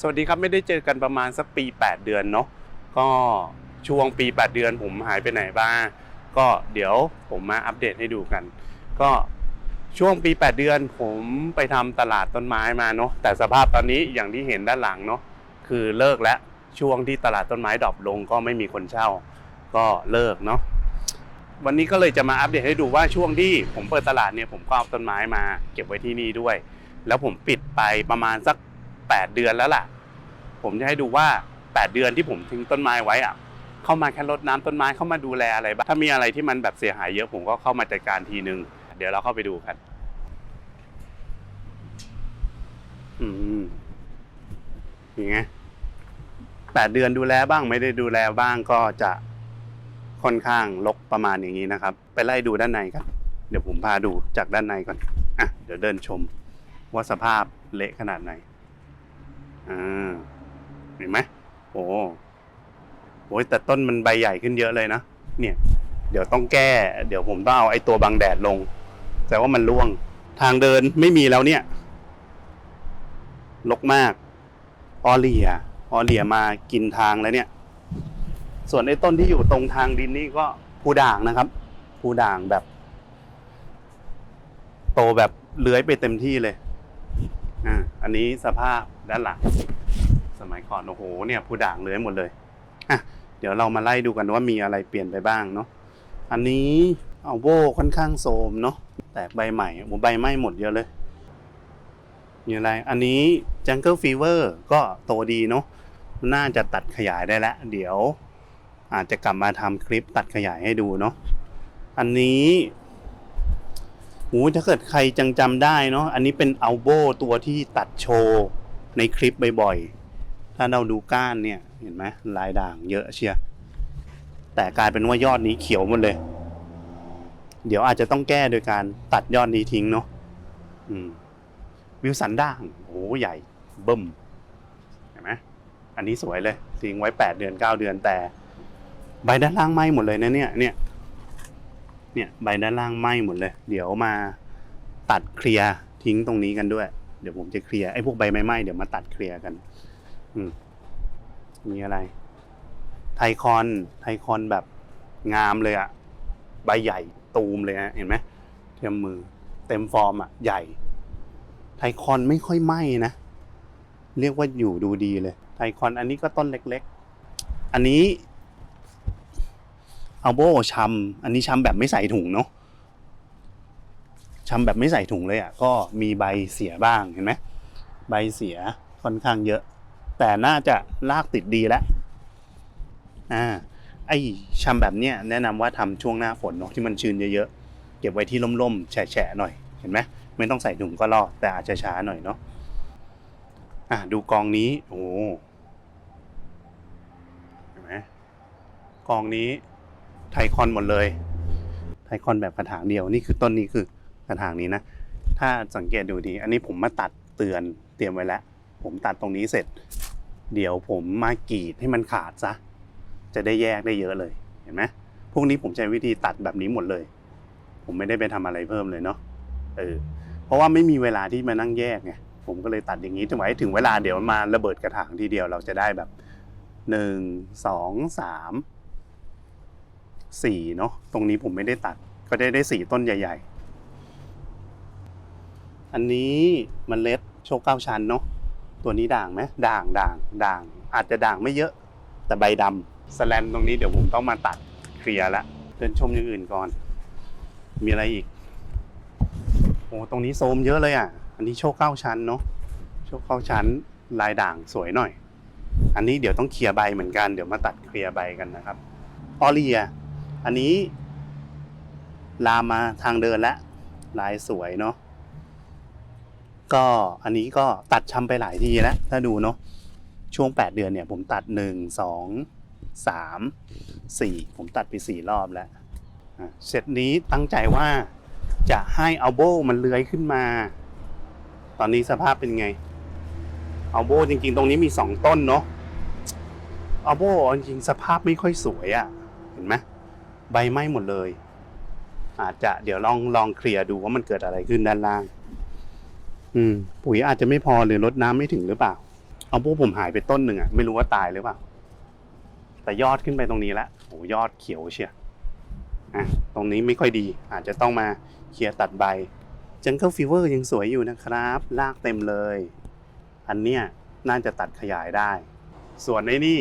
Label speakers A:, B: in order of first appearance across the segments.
A: สวัสดีครับไม่ได้เจอกันประมาณสักปี 8 เดือนเนาะก็ช่วงปี 8 เดือนผมหายไปไหนบ้าง ก็เดี๋ยวผมมาอัปเดตให้ดูกัน ก็ช่วงปี 8 เดือนผมไปทำตลาดต้นไม้มาเนาะแต่สภาพตอนนี้อย่างที่เห็นด้านหลังเนาะคือเลิกแล้วช่วงที่ตลาดต้นไม้ดรอปลงก็ไม่มีคนเช่า ก็เลิกเนาะวันนี้ก็เลยจะมาอัปเดตให้ดูว่าช่วงที่ผมเปิดตลาดเนี่ยผมก็เอาต้นไม้มา เก็บไว้ที่นี่ด้วย แล้วผมปิดไปประมาณสัก 8 เดือนแล้วล่ะ ผมจะให้ดูว่า 8 เดือนที่ผมทิ้งต้นไม้ไว้อะเข้ามาแค่รดน้ำต้นไม้เข้ามาดูแลอะไรบ้างถ้ามีอะไรที่มันแบบเสียหายเยอะผมก็เข้ามาจัดการทีนึง เดี๋ยวเราเข้าไปดูกัน อืมยังไงแปดเดือนดูแลบ้างไม่ได้ดูแลบ้างก็จะค่อนข้างลกประมาณอย่างนี้นะครับ ไปไล่ดูด้านในกัน เดี๋ยวผมพาดูจากด้านในก่อนอะเดี๋ยวเดินชมว่าสภาพเละขนาดไหน อ่าเห็นไหมโอ้โหแต่ต้นมันใบใหญ่ขึ้นเยอะเลยนะเนี่ย เดี๋ยวต้องแก้ เดี๋ยวผมต้องเอาไอ้ตัวบังแดดลง แต่ว่ามันร่วง ทางเดินไม่มีแล้วเนี่ยลกมาก ออเลีย ออเลียมากินทางแล้วเนี่ย ส่วนไอ้ต้นที่อยู่ตรงทางดินนี่ก็ผู้ด่างนะครับ ผู้ด่างแบบ โตแบบเลื้อยไปเต็มที่เลย อ่า อันนี้สภาพ ด้านหลัง สมัยก่อนโอ้โหเนี่ยผู้ด่างเลยหมดเลยอะเดี๋ยวเรามาไล่ดูกันว่ามีอะไรเปลี่ยนไปบ้างเนาะอันนี้เอาโบค่อนข้างโทมเนาะแตกใบใหม่โอ้ใบไหม้หมดเยอะเลยมีอะไรอันนี้ Jungle Fever ก็โตดีเนาะน่าจะตัดขยายได้แล้ว เดี๋ยว อาจจะกลับมาทำคลิปตัดขยายให้ดูเนาะอันนี้โอ้ถ้าเกิดใครจังจำได้เนาะอันนี้เป็นอัลโบตัวที่ตัดโชว์ ในคลิปบ่อยๆ ถ้าเราดูก้านเนี่ย เห็นไหมลายด่างเยอะเชียร์แต่กลายเป็นว่ายอดนี้เขียวหมดเลย เดี๋ยวอาจจะต้องแก้โดยการตัดยอดนี้ทิ้งเนาะวิวสันด่างโอ้ใหญ่เบิ่มเห็นไหมอันนี้สวยเลยทิ้งไว้แปดเดือนเก้าเดือนแต่ ใบด้านล่างไหมหมดเลยนะเนี่ยเนี่ยเนี่ยใบด้านล่างไหมหมดเลย เดี๋ยวมาตัดเคลียร์ทิ้งตรงนี้กันด้วย ดี๋ยวผมจะเคลียร์ไอ้พวกใบไม้ไหม้เดี๋ยวมาตัดเคลียร์กัน อืม มีอะไร ไทคอนไทคอนแบบงามเลยอะใบใหญ่ตูมเลยฮะเห็นไหมเทียมมือ เต็มฟอร์มอะใหญ่ ไทคอนไม่ค่อยไหม้นะเรียกว่าอยู่ดูดีเลย ไทคอนอันนี้ก็ต้นเล็ก ๆ อันนี้อัลโบชำอันนี้ชำแบบไม่ใส่ถุงเนาะ ชำแบบไม่ใส่ถุงเลยอะก็มีใบเสียบ้างเห็นไหมใบเสียค่อนข้างเยอะ แต่น่าจะลากติดดีแล้วอ่าไอ้ชำแบบเนี้ยแนะนำว่าทำช่วงหน้าฝนเนาะที่มันชื้นเยอะๆเก็บไว้ที่ร่มๆแฉะๆหน่อยเห็นไหมไม่ต้องใส่ถุงก็รอดแต่อาจจะช้าหน่อยเนาะอะดูกองนี้โอ้เห็นไหมกองนี้ไทคอนหมดเลย ไทคอนแบบกระถางเดียวนี่คือต้นนี้คือ กระถางนี้นะ ถ้าสังเกตดูดี อันนี้ผมมาตัดเตือนเตรียมไว้แล้ว ผมตัดตรงนี้เสร็จ เดี๋ยวผมมากรีดให้มันขาดซะ จะได้แยกได้เยอะเลย เห็นไหมพวกนี้ผมใช้วิธีตัดแบบนี้หมดเลย ผมไม่ได้ไปทำอะไรเพิ่มเลยเนาะ เออ เพราะว่าไม่มีเวลาที่มานั่งแยกไง ผมก็เลยตัดอย่างนี้ถึงไว้ถึงเวลาเดี๋ยวมาระเบิดกระถางทีเดียวเราจะได้แบบหนึ่งสองสามสี่เนาะตรงนี้ผมไม่ได้ตัดก็ได้ได้สี่ต้นใหญ่ ๆ อันนี้มันเล็ดโชคเก้าชั้นเนาะตัวนี้ด่างไหมด่างด่างด่าง อาจจะด่างไม่เยอะ แต่ใบดำสแลนตรงนี้เดี๋ยวผมต้องมาตัดเคลียร์ละเดินชมอย่างอื่นก่อน มีอะไรอีกโอ้ตรงนี้โซมเยอะเลยอะ อันนี้โชคเก้าชั้นเนาะโชคเก้าชั้นลายด่างสวยหน่อย อันนี้เดี๋ยวต้องเคลียร์ใบเหมือนกันเดี๋ยวมาตัดเคลียร์ใบกันนะครับออเลีย อันนี้ลามมาทางเดินแล้วลายสวยเนาะ ก็อันนี้ก็ตัดช้ำไปหลายทีแล้วถ้าดูเนาะช่วง 8 เดือนเนี่ยผมตัด 1 2 3 4 ผมตัดไป 4 รอบแล้วเสร็จนี้ตั้งใจว่าจะให้เอาโบมันเลื้อยขึ้นมา ตอนนี้สภาพเป็นไง เอาโบจริงๆ ตรงนี้มี 2 ต้นเนาะเอาโบจริงสภาพไม่ค่อยสวยอะ่ะ เห็นไหมใบไหม้หมดเลย อาจจะเดี๋ยวลองลองเคลียร์ดูว่ามันเกิดอะไรขึ้นด้านล่าง อืมปุ๋ยอาจจะไม่พอหรือลดน้ำไม่ถึงหรือเปล่า เอาพวกผมหายไปต้นหนึ่งอะไม่รู้ว่าตายหรือเปล่า แต่ยอดขึ้นไปตรงนี้แล้วโอ้ยอดเขียวเชียอะตรงนี้ไม่ค่อยดี อาจจะต้องมาเคลียร์ตัดใบจังเกิลฟีเวอร์ยังสวยอยู่นะครับลากเต็มเลย อันเนี้ยน่าจะตัดขยายได้ ส่วนไอ้นี่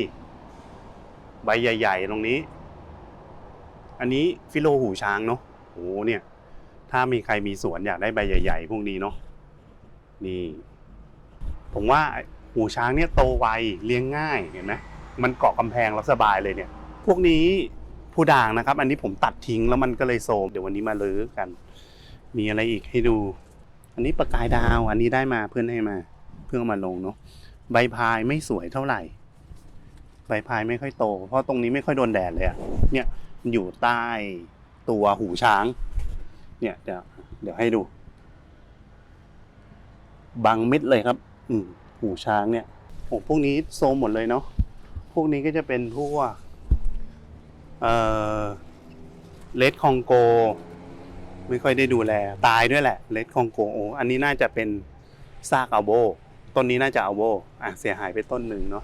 A: ใบใหญ่ ๆ ตรงนี้ อันนี้ฟิโลหูช้างเนาะโอ้เนี่ย ถ้ามีใครมีสวนอยากได้ใบใหญ่ ๆ พวกนี้เนาะ นี่ ผมว่าหูช้างเนี่ยโตไวเลี้ยงง่ายเห็นไหมมันเกาะกำแพงแล้วสบายเลยเนี่ย พวกนี้ผู้ด่างนะครับ อันนี้ผมตัดทิ้งแล้วมันก็เลยโซมเดี๋ยววันนี้มาลื้อกัน มีอะไรอีกให้ดู อันนี้ประกายดาว อันนี้ได้มาเพื่อนให้มา เพื่อนมาลงเนาะใบพายไม่สวยเท่าไหร่ ใบพายไม่ค่อยโต เพราะตรงนี้ไม่ค่อยโดนแดดเลยอะเนี่ยมันอยู่ใต้ตัวหูช้าง เนี่ยเดี๋ยวเดี๋ยวให้ดู บังมิดเลยครับ อืมหูช้างเนี่ยโอ้พวกนี้โซมหมดเลยเนาะพวกนี้ก็จะเป็นพวกเอ่อเลดคองโก ไม่ค่อยได้ดูแล ตายด้วยแหละเลดคองโกโอ้อันนี้น่าจะเป็นซากอัลโบต้นนี้น่าจะอัลโบอะเสียหายไปต้นหนึ่งเนาะ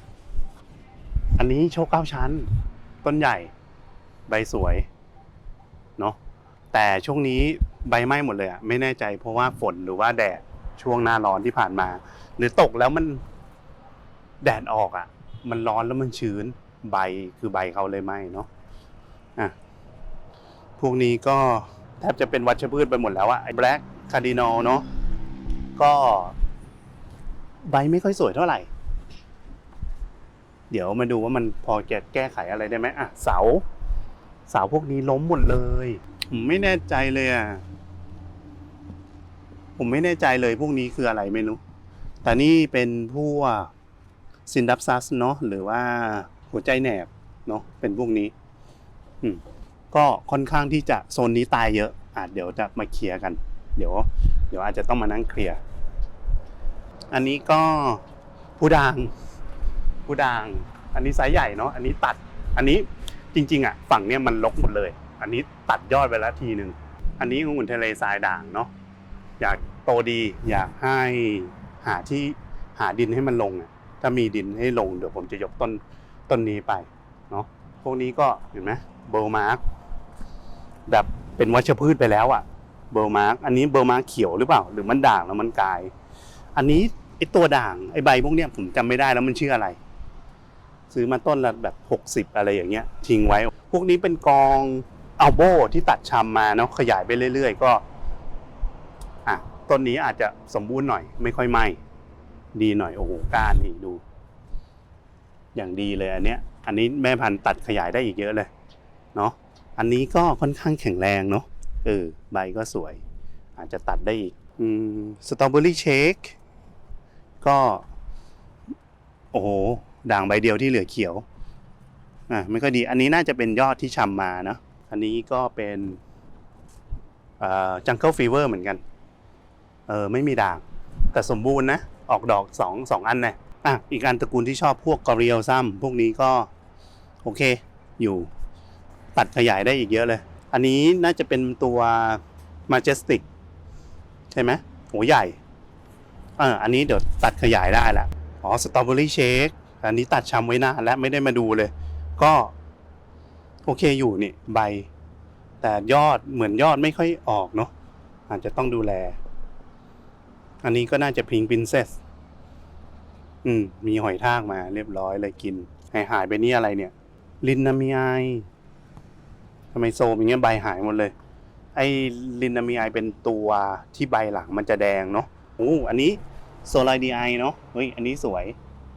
A: อันนี้โชคเก้าชั้น ต้นใหญ่ ใบสวยเนาะแต่ช่วงนี้ใบไหม้หมดเลยอะไม่แน่ใจเพราะว่าฝนหรือว่าแดด ช่วงหน้าร้อนที่ผ่านมา หรือตกแล้วมันแดดออกอะ มันร้อนแล้วมันชื้นใบคือใบเขาเลยไหมเนาะอะพวกนี้ก็แทบจะเป็นวัชพืชไปหมดแล้วอะไอ้แบล็กคาร์ดินอลเนาะก็ใบไม่ค่อยสวยเท่าไหร่ เดี๋ยวมาดูว่ามันพอแก้แก้ไขอะไรได้ไหมอะเสา เสาพวกนี้ล้มหมดเลย ไม่แน่ใจเลยอะ ผมไม่แน่ใจเลยพวกนี้คืออะไรไม่รู้ แต่นี่เป็นพวกซินดับซัสเนาะหรือว่าหัวใจแหนบเนาะเป็นพวกนี้ อืมก็ค่อนข้างที่จะโซนนี้ตายเยอะอาจเดี๋ยวจะมาเคลียร์กัน เดี๋ยว เดี๋ยวอาจจะต้องมานั่งเคลียร์ อันนี้ก็ผู้ด่างผู้ด่าง อันนี้ไซส์ใหญ่เนาะอันนี้ตัด อันนี้จริง ๆอะฝั่งเนี้ยมันลกหมดเลย อันนี้ตัดยอดไปแล้วทีหนึ่งอันนี้ของหุ่นทะเลทรายด่างเนาะอยาก โตดีอยากให้หาที่หาดินให้มันลงอะถ้ามีดินให้ลงเดี๋ยวผมจะยกต้นต้นนี้ไปเนาะพวกนี้ก็เห็นไหมเบลมาร์กแบบเป็นวัชพืชไปแล้วอะเบลมาร์กอันนี้เบลมาร์กเขียวหรือเปล่า หรือมันด่างแล้วมันกลาย อันนี้ไอตัวด่างไอใบพวกเนี้ยผมจำไม่ได้แล้วมันชื่ออะไร ซื้อมาต้นละแบบหกสิบอะไรอย่างเงี้ยทิ้งไว้ พวกนี้เป็นกองอัลโบที่ตัดชำมาเนาะขยายไปเรื่อย ๆ ก็ ต้นนี้อาจจะสมบูรณ์หน่อย ไม่ค่อยไหมดีหน่อยโอ้โหก้านนี่ดู อย่างดีเลยอันเนี้ย อันนี้แม่พันธุ์ตัดขยายได้อีกเยอะเลยเนาะอันนี้ก็ค่อนข้างแข็งแรงเนาะเออใบก็สวย อาจจะตัดได้อีกอืมสตรอเบอรี่เชคก็ โอ้โหด่างใบเดียวที่เหลือเขียวอะไม่ค่อยดีอันนี้น่าจะเป็นยอดที่ชำมานะอันนี้ก็เป็นจังเกิลฟีเวอร์เหมือนกัน เออไม่มีด่างแต่สมบูรณ์นะ ออกดอกสองสองอันนะอะอีกอันตระกูลที่ชอบพวกกอริเอลซัมพวกนี้ก็ โอเค อยู่ตัดขยายได้อีกเยอะเลย อันนี้น่าจะเป็นตัว Majestic ใช่ไหมโหใหญ่เอออันนี้เดี๋ยวตัดขยายได้ล้วอ๋อสตรอเบอรี่เชคอันนี้ตัดชำไว้นานแล้วไม่ได้มาดูเลย ก็ โอเคอยู่นี่ใบ แต่ยอดเหมือนยอดไม่ค่อยออกเนาะอาจจะต้องดูแล อันนี้ก็น่าจะพิงปินเซสอืม มีหอยทากมาเรียบร้อยเลยกิน หายหายไปนี่อะไรเนี่ย ลินนามีไอทำไมโซมอย่างเงี้ยใบหายหมดเลย ไอ้ลินนามีไอเป็นตัวที่ใบหลังมันจะแดงเนาะโอ้อันนี้โซลาดีไอเนาะเฮ้ยอันนี้สวย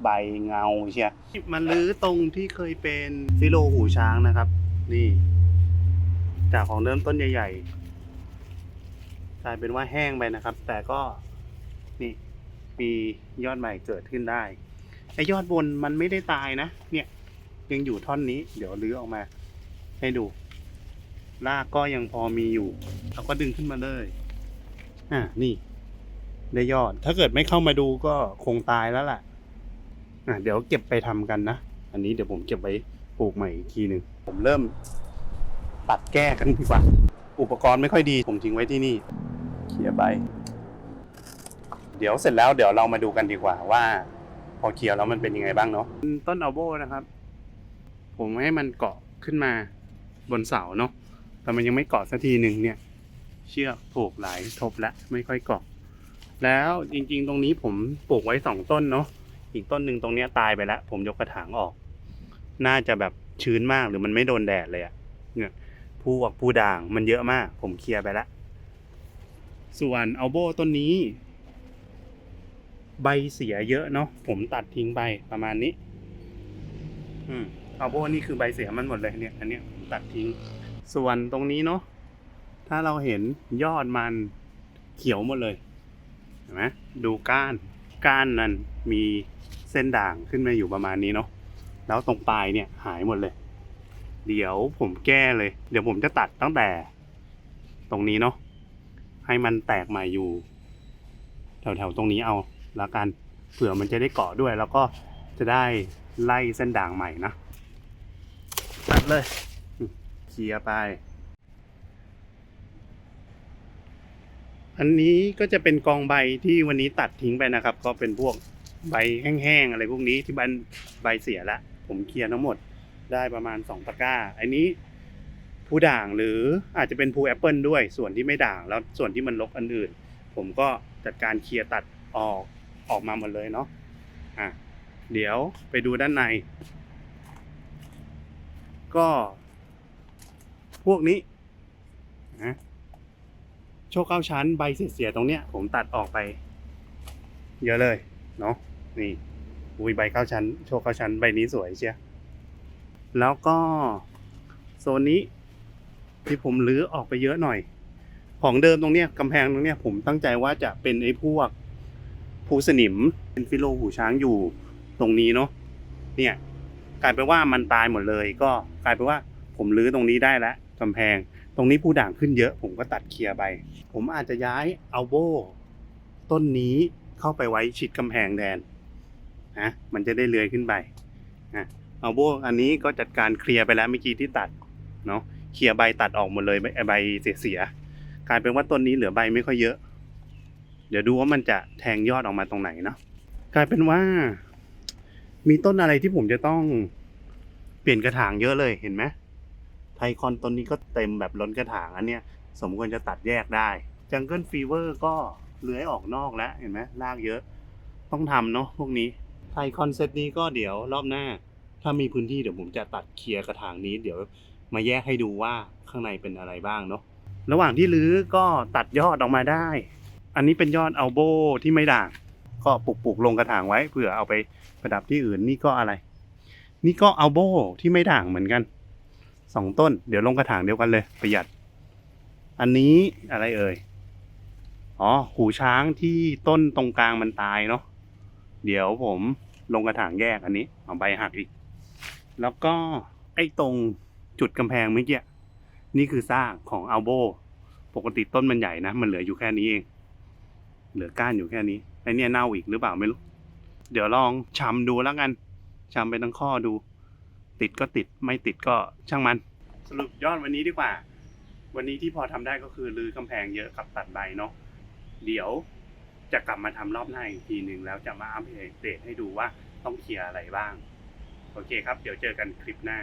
A: ใบเงาเชียมันลื้อตรงที่เคยเป็นฟิโลหูช้างนะครับ นี่ จากของเริ่มต้นใหญ่ๆกลายเป็นว่าแห้งไปนะครับ แต่ก็ นี่มียอดใหม่เกิดขึ้นได้ไอยอดบนมันไม่ได้ตายนะ เนี่ยยังอยู่ท่อนนี้ เดี๋ยวลื้อออกมา ให้ดูรากก็ยังพอมีอยู่เราก็ดึงขึ้นมาเลยอ่านี่ได้ยอด ถ้าเกิดไม่เข้ามาดูก็คงตายแล้วล่ะ อะเดี๋ยวเก็บไปทำกันนะ อันนี้เดี๋ยวผมเก็บไว้ปลูกใหม่อีกทีหนึ่งผมเริ่มตัดแก้กันดีกว่า อุปกรณ์ไม่ค่อยดี ผมทิ้งไว้ที่นี่ เคลียร์ใบ เดี๋ยวเสร็จแล้วเดี๋ยวเรามาดูกันดีกว่าว่า พอเคลียร์แล้วมันเป็นยังไงบ้างเนาะต้นอัลโบนะครับ ผมให้มันเกาะขึ้นมาบนเสาเนาะแต่มันยังไม่เกาะสักทีหนึ่งเนี่ย เชือกผูกหลายทบและไม่ค่อยเกาะแล้วจริงๆ ตรงนี้ผมปลูกไว้สองต้นเนาะอีกต้นหนึ่งตรงเนี้ยตายไปแล้ว ผมยกกระถางออก น่าจะแบบชื้นมากหรือมันไม่โดนแดดเลยอะเนี่ยผู้วกผู้ด่างมันเยอะมาก ผมเคลียร์ไปแล้วส่วนอัลโบต้นนี้ ใบเสียเยอะเนาะผมตัดทิ้งไปประมาณนี้ อืมอัลโบนี่คือใบเสียมันหมดเลยเนี่ย อันเนี้ยตัดทิ้ง ส่วนตรงนี้เนาะถ้าเราเห็นยอดมันเขียวหมดเลยเห็นไหมดูก้าน ก้านนั้นมีเส้นด่างขึ้นมาอยู่ประมาณนี้เนาะแล้วตรงปลายเนี่ยหายหมดเลย เดี๋ยวผมแก้เลย เดี๋ยวผมจะตัดตั้งแต่ ตรงนี้เนาะให้มันแตกใหม่อยู่ แถวๆตรงนี้เอา แล้วกันเผื่อมันจะได้เกาะด้วย แล้วก็จะได้ไล่เส้นด่างใหม่นะตัดเลยเคลียร์ไป อันนี้ก็จะเป็นกองใบที่วันนี้ตัดทิ้งไปนะครับ ก็เป็นพวกใบแห้งๆอะไรพวกนี้ที่บันใบเสียละผมเคลียร์ทั้งหมดได้ประมาณสองตะกร้า อันนี้ผู้ด่างหรืออาจจะเป็นผู้แอปเปิลด้วยส่วนที่ไม่ด่างแล้วส่วนที่มันลกอันอื่น ผมก็จัดการเคลียร์ตัดออก ออกมาหมดเลยเนาะอะเดี๋ยวไปดูด้านใน ก็ พวกนี้นะโชคเก้าชั้นใบเสียๆตรงเนี้ย ผมตัดออกไป เยอะเลยเนาะนี่อุ้ยใบเก้าชั้น โชคเก้าชั้นใบนี้สวยเชียแล้วก็โซนนี้ที่ผมรื้อออกไปเยอะหน่อย ของเดิมตรงเนี้ยกำแพงตรงเนี้ยผมตั้งใจว่าจะเป็นไอ้พวก ภูสนิม เป็นฟิโลหูช้างอยู่ตรงนี้เนาะเนี่ยกลายเป็นว่ามันตายหมดเลย ก็กลายเป็นว่าผมรื้อตรงนี้ได้แล้วกำแพง ตรงนี้ผู้ด่างขึ้นเยอะ ผมก็ตัดเคลียร์ไป ผมอาจจะย้ายเอาโบต้นนี้เข้าไปไว้ชิดกำแพงแทนนะมันจะได้เลื้อยขึ้นไปนะเอาโบอันนี้ก็จัดการเคลียร์ไปแล้วเมื่อกี้ที่ตัดเนาะเคลียร์ใบตัดออกหมดเลยใบเสียๆกลายเป็นว่าต้นนี้เหลือใบไม่ค่อยเยอะ ดี๋ยวดูว่ามันจะแทงยอดออกมาตรงไหนเนาะกลายเป็นว่า มีต้นอะไรที่ผมจะต้องเปลี่ยนกระถางเยอะเลยเห็นไหมไทคอนต้นนี้ก็เต็มแบบล้นกระถางอันเนี้ยสมควรจะตัดแยกได้จังเกิลฟีเวอร์ก็เลื้อยออกนอกแล้วเห็นไหมรากเยอะ ต้องทำเนาะพวกนี้ไทคอนเซตนี้ก็เดี๋ยวรอบหน้า ถ้ามีพื้นที่เดี๋ยวผมจะตัดเคลียร์กระถางนี้เดี๋ยวมาแยกให้ดูว่าข้างในเป็นอะไรบ้างเนาะระหว่างที่รื้อก็ตัดยอดออกมาได้ อันนี้เป็นยอดอัลโบที่ไม่ด่าง ก็ปลูกปลูกลงกระถางไว้เผื่อเอาไปประดับที่อื่นนี่ก็อะไร นี่ก็อัลโบที่ไม่ด่างเหมือนกันสองต้น เดี๋ยวลงกระถางเดียวกันเลยประหยัด อันนี้อะไรเอ่ยอ๋อหูช้างที่ต้นตรงกลางมันตายเนาะเดี๋ยวผมลงกระถางแยกอันนี้เอาใบหักอีก แล้วก็ไอ้ตรงจุดกำแพงเมื่อกี้นี่คือซากของอัลโบ ปกติต้นมันใหญ่นะ มันเหลืออยู่แค่นี้เอง เหลือก้านอยู่แค่นี้ไอเนี่ยเน่าอีกหรือเปล่าไม่รู้ เดี๋ยวลองชำดูแล้วกันชำไปทั้งข้อดู ติดก็ติดไม่ติดก็ช่างมัน สรุปยอดวันนี้ดีกว่า วันนี้ที่พอทำได้ก็คือรื้อกำแพงเยอะกับตัดใบเนาะเดี๋ยวจะกลับมาทำรอบหน้าอีกทีหนึ่งแล้วจะมาอัปเดตให้ดูว่าต้องเคลียร์อะไรบ้าง โอเคครับ เดี๋ยวเจอกันคลิปหน้า